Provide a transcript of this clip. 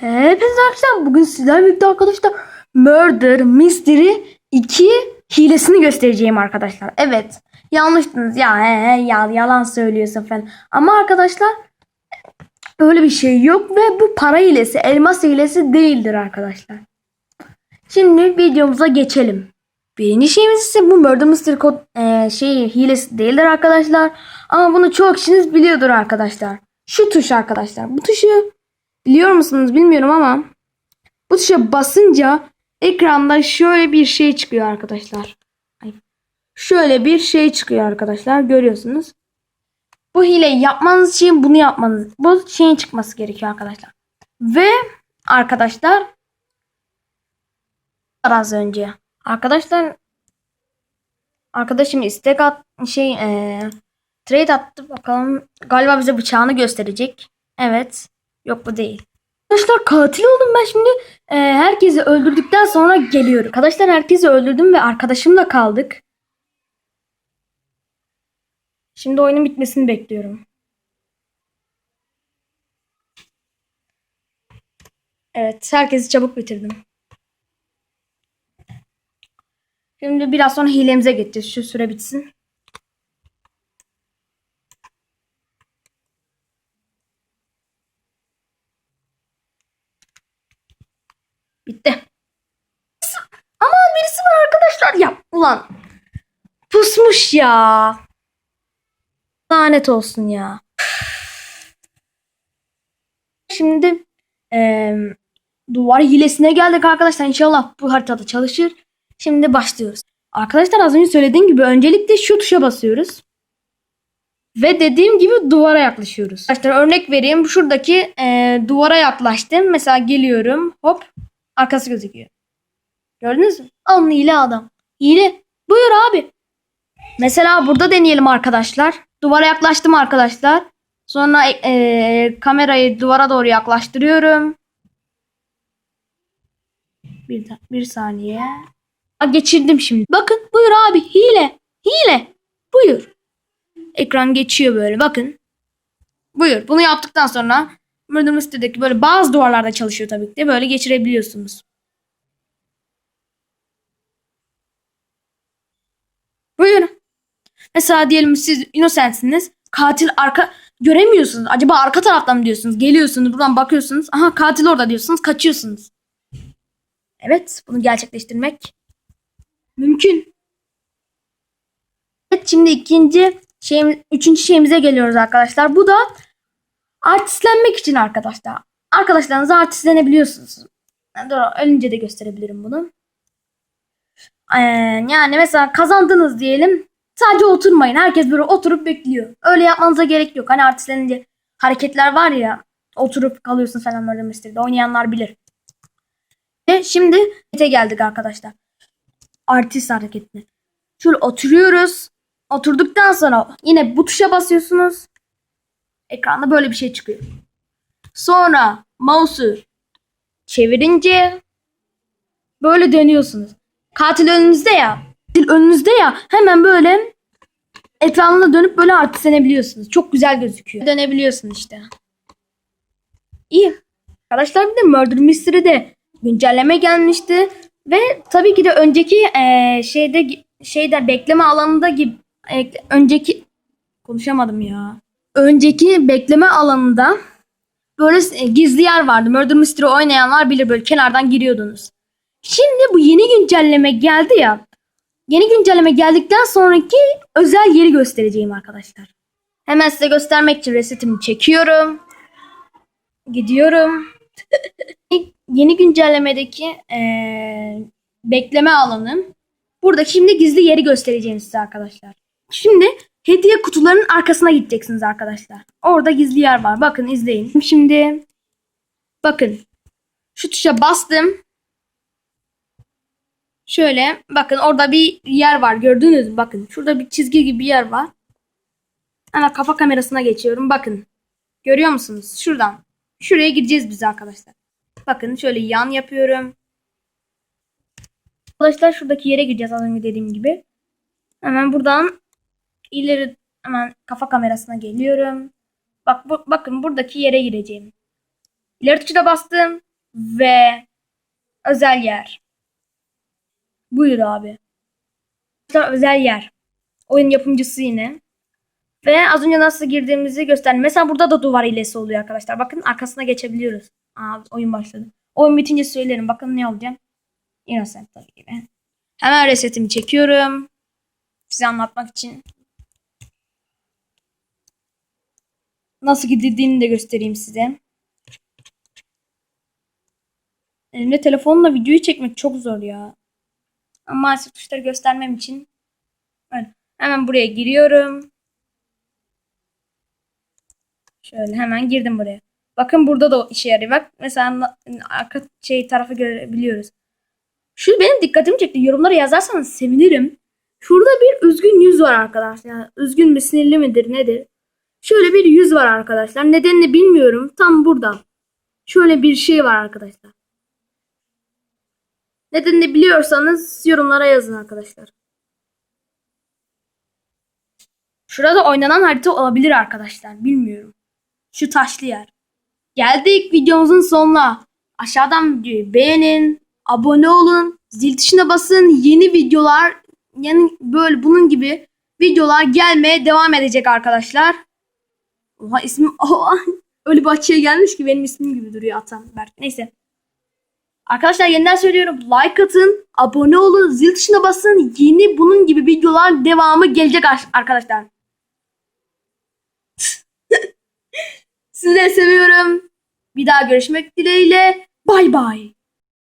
Hepinize arkadaşlar bugün sizlerle birlikte arkadaşlar Murder Mystery 2 hilesini göstereceğim arkadaşlar. Evet yanlıştınız ya, he, he, ya yalan söylüyorsun falan. Ama arkadaşlar öyle bir şey yok ve bu para hilesi elmas hilesi değildir arkadaşlar. Şimdi videomuza geçelim. Birinci şeyimiz ise bu Murder Mystery kod e, şey hilesi değildir arkadaşlar. Ama bunu çok kişiniz biliyordur arkadaşlar. Şu tuş arkadaşlar. Bu tuşu Biliyor musunuz bilmiyorum ama bu tuşa basınca ekranda şöyle bir şey çıkıyor arkadaşlar. Şöyle bir şey çıkıyor arkadaşlar görüyorsunuz. Bu hileyi yapmanız için bunu yapmanız bu şeyin çıkması gerekiyor arkadaşlar. Ve arkadaşlar az önce arkadaşlar arkadaşım istek at şey eee trade attı bakalım galiba bize bıçağını gösterecek. Evet. Yok bu değil. Arkadaşlar katil oldum ben şimdi. Ee, herkesi öldürdükten sonra geliyorum. Arkadaşlar herkesi öldürdüm ve arkadaşımla kaldık. Şimdi oyunun bitmesini bekliyorum. Evet, herkesi çabuk bitirdim. Şimdi biraz sonra hilemize geçeceğiz. Şu süre bitsin. Bitti. Aman birisi var arkadaşlar. Ya ulan. Pusmuş ya. Lanet olsun ya. Şimdi eee duvar hilesine geldik arkadaşlar. İnşallah bu haritada çalışır. Şimdi başlıyoruz. Arkadaşlar az önce söylediğim gibi öncelikle şu tuşa basıyoruz. Ve dediğim gibi duvara yaklaşıyoruz. Arkadaşlar örnek vereyim. Şuradaki eee, duvara yaklaştım. Mesela geliyorum. Hop. Arkası gözüküyor. Gördünüz mü? Alın hile adam. Hile. Buyur abi. Mesela burada deneyelim arkadaşlar. Duvara yaklaştım arkadaşlar. Sonra eee, kamerayı duvara doğru yaklaştırıyorum. Bir, bir saniye. Aa, geçirdim şimdi. Bakın buyur abi hile. Hile. Buyur. Ekran geçiyor böyle bakın. Buyur. Bunu yaptıktan sonra Murder Mystery'deki böyle bazı duvarlarda çalışıyor tabii ki de böyle geçirebiliyorsunuz. Buyurun. Mesela diyelim siz Innocent'siniz. Katil arka göremiyorsunuz. Acaba arka taraftan mı diyorsunuz? Geliyorsunuz buradan bakıyorsunuz. Aha katil orada diyorsunuz. Kaçıyorsunuz. Evet bunu gerçekleştirmek mümkün. Evet şimdi ikinci şeyimiz, üçüncü şeyimize geliyoruz arkadaşlar. Bu da artistlenmek için arkadaşlar. Arkadaşlarınıza artistlenebiliyorsunuz. Dur, ölünce de gösterebilirim bunu. Ee, yani mesela kazandınız diyelim. Sadece oturmayın. Herkes böyle oturup bekliyor. Öyle yapmanıza gerek yok. Hani artistlenince hareketler var ya. Oturup kalıyorsun falan böyle Mystery'de. Oynayanlar bilir. Ve şimdi harekete geldik arkadaşlar. Artist hareketine. Şöyle oturuyoruz. Oturduktan sonra yine bu tuşa basıyorsunuz. Ekranda böyle bir şey çıkıyor. Sonra mouse'u çevirince böyle dönüyorsunuz. Katil önünüzde ya. Katil önünüzde ya. Hemen böyle etrafına dönüp böyle artistlenebiliyorsunuz. Çok güzel gözüküyor. Dönebiliyorsun işte. İyi. Arkadaşlar bir de Murder Mystery'de güncelleme gelmişti. Ve tabii ki de önceki eee, şeyde şeyde bekleme alanında gibi e, önceki konuşamadım ya. Önceki bekleme alanında böyle e, gizli yer vardı. Murder Mystery oynayanlar bilir böyle kenardan giriyordunuz. Şimdi bu yeni güncelleme geldi ya. Yeni güncelleme geldikten sonraki özel yeri göstereceğim arkadaşlar. Hemen size göstermek için resetimi çekiyorum. Gidiyorum. yeni güncellemedeki eee, bekleme alanı. Burada şimdi gizli yeri göstereceğim size arkadaşlar. Şimdi hediye kutularının arkasına gideceksiniz arkadaşlar. Orada gizli yer var. Bakın izleyin. Şimdi bakın. Şu tuşa bastım. Şöyle bakın orada bir yer var. Gördünüz mü? Bakın şurada bir çizgi gibi bir yer var. Hemen kafa kamerasına geçiyorum. Bakın. Görüyor musunuz? Şuradan. Şuraya gideceğiz biz arkadaşlar. Bakın şöyle yan yapıyorum. Arkadaşlar şuradaki yere gireceğiz az önce dediğim gibi. Hemen buradan ileri hemen kafa kamerasına geliyorum. Bak bu, bakın buradaki yere gireceğim. İleri tuşuna bastım. ve özel yer. Buyur abi. Özel yer. Oyun yapımcısı yine. Ve az önce nasıl girdiğimizi gösterdim. Mesela burada da duvar hilesi oluyor arkadaşlar. Bakın arkasına geçebiliyoruz. Aa, oyun başladı. Oyun bitince söylerim. Bakın ne olacak. Innocent tabii gibi. Hemen resetimi çekiyorum. Size anlatmak için. Nasıl gidildiğini de göstereyim size. Elimde telefonla videoyu çekmek çok zor ya. Ama maalesef tuşları göstermem için. Öyle. Hemen buraya giriyorum. Şöyle hemen girdim buraya. Bakın burada da işe yarıyor. Bak mesela arka şey tarafı görebiliyoruz. Şu benim dikkatimi çekti. Yorumlara yazarsanız sevinirim. Şurada bir üzgün yüz var arkadaşlar. Üzgün mü sinirli midir nedir? Şöyle bir yüz var arkadaşlar. Nedenini bilmiyorum. Tam burada. Şöyle bir şey var arkadaşlar. Nedenini biliyorsanız yorumlara yazın arkadaşlar. Şurada oynanan harita olabilir arkadaşlar. Bilmiyorum. Şu taşlı yer. Geldik videomuzun sonuna. Aşağıdan videoyu beğenin, abone olun, zil tuşuna basın. Yeni videolar yani böyle bunun gibi videolar gelmeye devam edecek arkadaşlar. Oha ismim oha, öyle açıya gelmiş ki benim ismim gibi duruyor Atan Berk. Neyse. Arkadaşlar yeniden söylüyorum. Like atın, abone olun, zil tuşuna basın. Yeni bunun gibi videolar devamı gelecek ar- arkadaşlar. Sizleri seviyorum. Bir daha görüşmek dileğiyle. Bay bay.